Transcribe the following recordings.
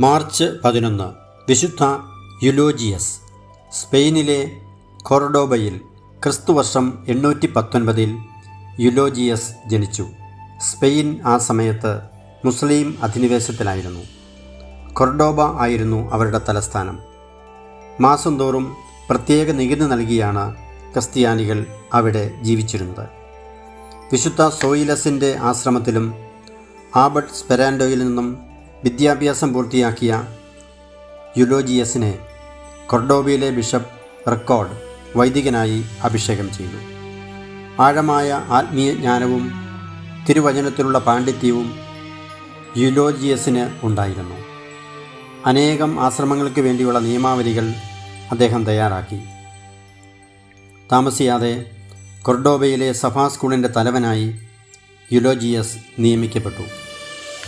March പതിനൊന്ന്. വിശുദ്ധ യുലോജിയസ് സ്പെയിനിലെ കൊർഡോബയിൽ ക്രിസ്തുവർഷം എണ്ണൂറ്റി പത്തൊൻപതിൽ യുലോജിയസ് ജനിച്ചു. സ്പെയിൻ ആ സമയത്ത് മുസ്ലിം അധിനിവേശത്തിലായിരുന്നു. കൊർഡോബ ആയിരുന്നു അവരുടെ തലസ്ഥാനം. മാസം തോറും പ്രത്യേക നികുതി നൽകിയാണ് ക്രിസ്ത്യാനികൾ അവിടെ ജീവിച്ചിരുന്നത്. വിശുദ്ധ സോയിലസിന്റെ ആശ്രമത്തിലും ആബർട്ട് സ്പെരാൻഡോയിൽ നിന്നും വിദ്യാഭ്യാസം പൂർത്തിയാക്കിയ യുലോജിയസിനെ കൊർഡോബിയിലെ ബിഷപ്പ് റെക്കോർഡ് വൈദികനായി അഭിഷേകം ചെയ്തു. ആഴമായ ആത്മീയ ജ്ഞാനവും തിരുവചനത്തിലുള്ള പാണ്ഡിത്യവും യുലോജിയസിന് ഉണ്ടായിരുന്നു. അനേകം ആശ്രമങ്ങൾക്ക് വേണ്ടിയുള്ള നിയമാവലികൾ അദ്ദേഹം തയ്യാറാക്കി. താമസിയാതെ കൊർഡോബയിലെ സഭാ സ്കൂളിന്റെ തലവനായി യുലോജിയസ് നിയമിക്കപ്പെട്ടു.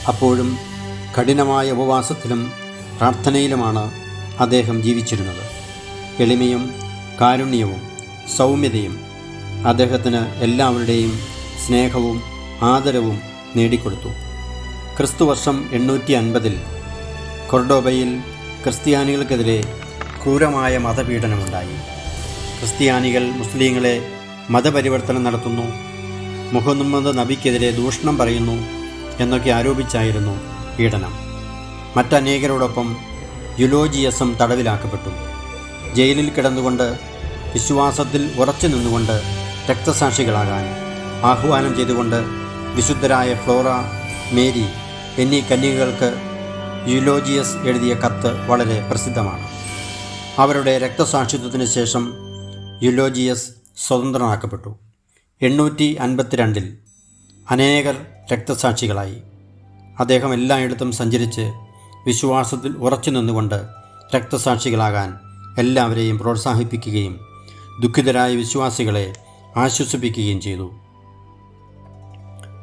അപ്പോഴും കഠിനമായ ഉപവാസത്തിലും പ്രാർത്ഥനയിലുമാണ് അദ്ദേഹം ജീവിച്ചിരുന്നത്. എളിമയും കാരുണ്യവും സൗമ്യതയും അദ്ദേഹത്തിന് എല്ലാവരുടെയും സ്നേഹവും ആദരവും നേടിക്കൊടുത്തു. ക്രിസ്തുവർഷം എണ്ണൂറ്റി അൻപതിൽ കൊർഡോബയിൽ ക്രിസ്ത്യാനികൾക്കെതിരെ ക്രൂരമായ മതപീഡനമുണ്ടായി. ക്രിസ്ത്യാനികൾ മുസ്ലിങ്ങളെ മതപരിവർത്തനം നടത്തുന്നു മുഹമ്മദ് നബിക്കെതിരെ ദൂഷണം പറയുന്നു എന്നൊക്കെ ആരോപിച്ചായിരുന്നു പീഡനം. മറ്റനേകരോടൊപ്പം യുലോജിയസും തടവിലാക്കപ്പെട്ടു. ജയിലിൽ കിടന്നുകൊണ്ട് വിശ്വാസത്തിൽ ഉറച്ചു നിന്നുകൊണ്ട് രക്തസാക്ഷികളാകാൻ ആഹ്വാനം ചെയ്തുകൊണ്ട് വിശുദ്ധരായ ഫ്ലോറ മേരി എന്നീ കന്യകകൾക്ക് യുലോജിയസ് എഴുതിയ കത്ത് വളരെ പ്രസിദ്ധമാണ്. അവരുടെ രക്തസാക്ഷിത്വത്തിന് ശേഷം യുലോജിയസ് സ്വതന്ത്രനാക്കപ്പെട്ടു. എണ്ണൂറ്റി അൻപത്തിരണ്ടിൽ അനേകർ രക്തസാക്ഷികളായി. അദ്ദേഹം എല്ലായിടത്തും സഞ്ചരിച്ച് വിശ്വാസത്തിൽ ഉറച്ചു നിന്നുകൊണ്ട് രക്തസാക്ഷികളാകാൻ എല്ലാവരെയും പ്രോത്സാഹിപ്പിക്കുകയും ദുഃഖിതരായ വിശ്വാസികളെ ആശ്വസിപ്പിക്കുകയും ചെയ്തു.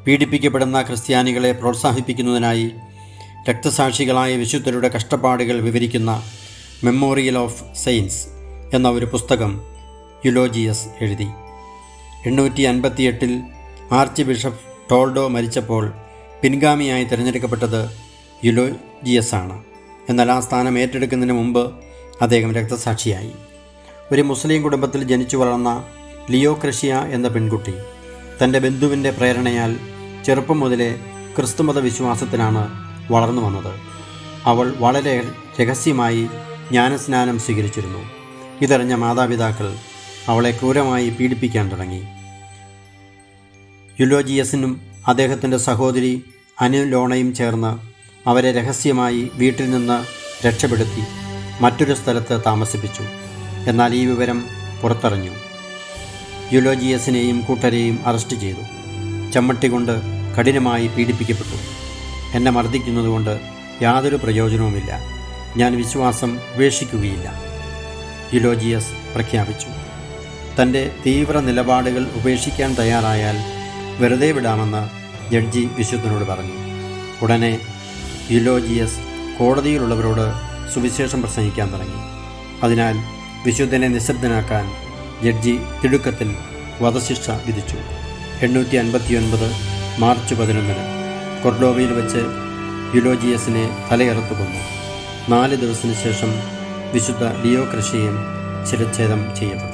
പീഡിപ്പിക്കപ്പെടുന്ന ക്രിസ്ത്യാനികളെ പ്രോത്സാഹിപ്പിക്കുന്നതിനായി രക്തസാക്ഷികളായ വിശുദ്ധരുടെ കഷ്ടപ്പാടുകൾ വിവരിക്കുന്ന മെമ്മോറിയൽ ഓഫ് സെയിൻസ് എന്ന ഒരു പുസ്തകം യുലോജിയസ് എഴുതി. എണ്ണൂറ്റി അൻപത്തിയെട്ടിൽ ആർച്ച് ബിഷപ്പ് ടോൾഡോ മരിച്ചപ്പോൾ പിൻഗാമിയായി തിരഞ്ഞെടുക്കപ്പെട്ടത് യുലോജിയസ് ആണ് എന്നാൽ ആ സ്ഥാനം ഏറ്റെടുക്കുന്നതിന് മുമ്പ് അദ്ദേഹം രക്തസാക്ഷിയായി. ഒരു മുസ്ലിം കുടുംബത്തിൽ ജനിച്ചു വളർന്ന ലിയോ ക്രഷ്യ എന്ന പെൺകുട്ടി തന്റെ ബന്ധുവിന്റെ പ്രേരണയാൽ ചെറുപ്പം മുതലേ ക്രിസ്തുമത വിശ്വാസത്തിലാണ് വളർന്നു വന്നത്. അവൾ വളരെ രഹസ്യമായി ജ്ഞാനസ്നാനം സ്വീകരിച്ചിരുന്നു. ഇതറിഞ്ഞ മാതാപിതാക്കൾ അവളെ ക്രൂരമായി പീഡിപ്പിക്കാൻ തുടങ്ങി. യുലോജിയസിനും അദ്ദേഹത്തിന്റെ സഹോദരി അനുലോണയും ചേർന്ന് അവരെ രഹസ്യമായി വീട്ടിൽ നിന്ന് രക്ഷപ്പെടുത്തി മറ്റൊരു സ്ഥലത്ത് താമസിപ്പിച്ചു. എന്നാൽ ഈ വിവരം പുറത്തറിഞ്ഞു. യുലോജിയസിനെയും കൂട്ടരെയും അറസ്റ്റ് ചെയ്തു. ചമ്മട്ടി കൊണ്ട് കഠിനമായി പീഡിപ്പിക്കപ്പെട്ടു. എന്നെ മർദ്ദിക്കുന്നതുകൊണ്ട് യാതൊരു പ്രയോജനവുമില്ല. ഞാൻ വിശ്വാസം ഉപേക്ഷിക്കുകയില്ല. യുലോജിയസ് പ്രഖ്യാപിച്ചു. തന്റെ തീവ്ര നിലപാടുകൾ ഉപേക്ഷിക്കാൻ തയ്യാറായാൽ വെറുതെ വിടാമെന്ന് ജഡ്ജി വിശുദ്ധനോട് പറഞ്ഞു ഉടനെ യുലോജിയസ് കോടതിയിലുള്ളവരോട് സുവിശേഷം പ്രസംഗിക്കാൻ തുടങ്ങി. അതിനാൽ വിശുദ്ധനെ നിശബ്ദനാക്കാൻ ജഡ്ജി തിടുക്കത്തിൽ വധശിക്ഷ വിധിച്ചു. എണ്ണൂറ്റി അൻപത്തിയൊൻപത് മാർച്ച് പതിനൊന്നിന് കൊർഡോവയിൽ വെച്ച് യുലോജിയസിനെ തലയറുത്തു കൊന്നു. നാല് ദിവസത്തിന് ശേഷം വിശുദ്ധ ലിയോ കൃഷിയും ശിരച്ഛേദം ചെയ്യപ്പെട്ടു.